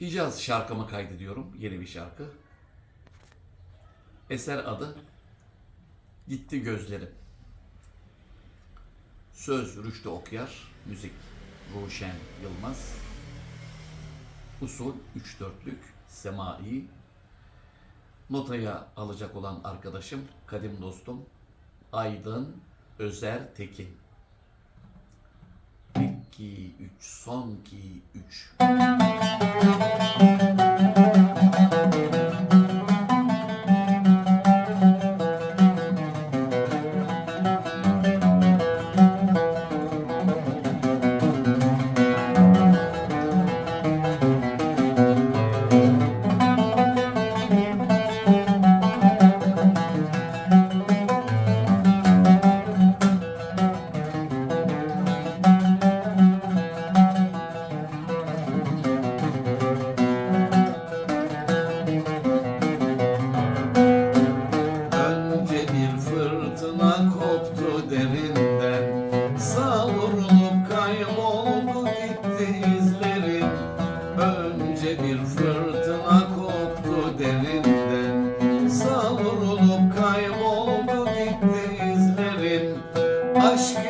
Hicaz şarkıma kaydediyorum. Yeni bir şarkı. Eser adı Gitti Gözlerim. Söz Rüştü Okyar, müzik Ruşen Yılmaz. Usul 3 dörtlük semai. Notaya alacak olan arkadaşım, kadim dostum Aydın Özer Tekin. 2 3 son 2 3 ask you.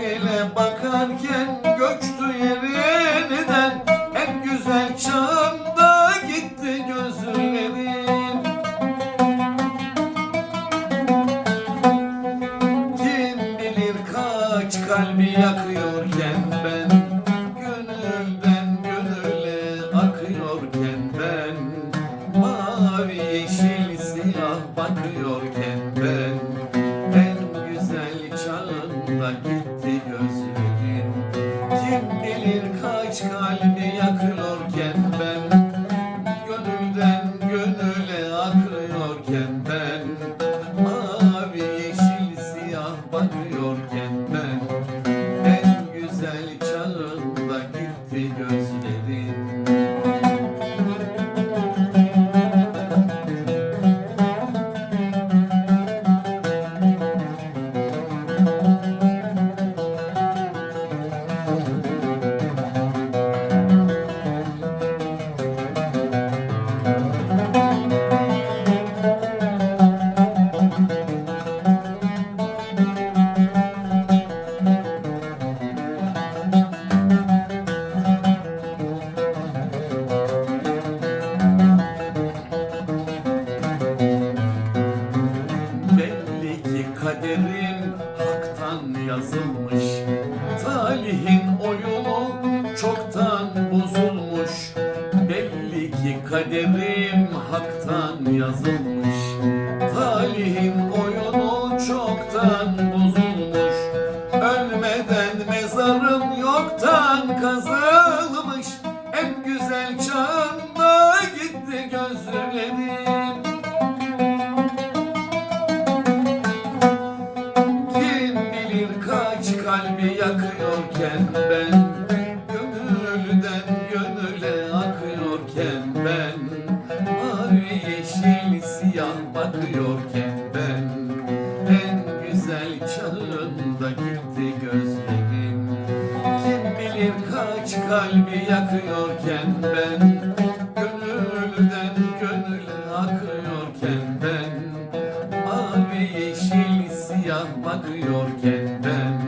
One. Talihin o yolu çoktan bozulmuş. Belli ki kaderim haktan yazılmış. Talihin akıyorken ben Gönülden gönüle akıyorken ben Mavi yeşil siyah bakıyorken ben.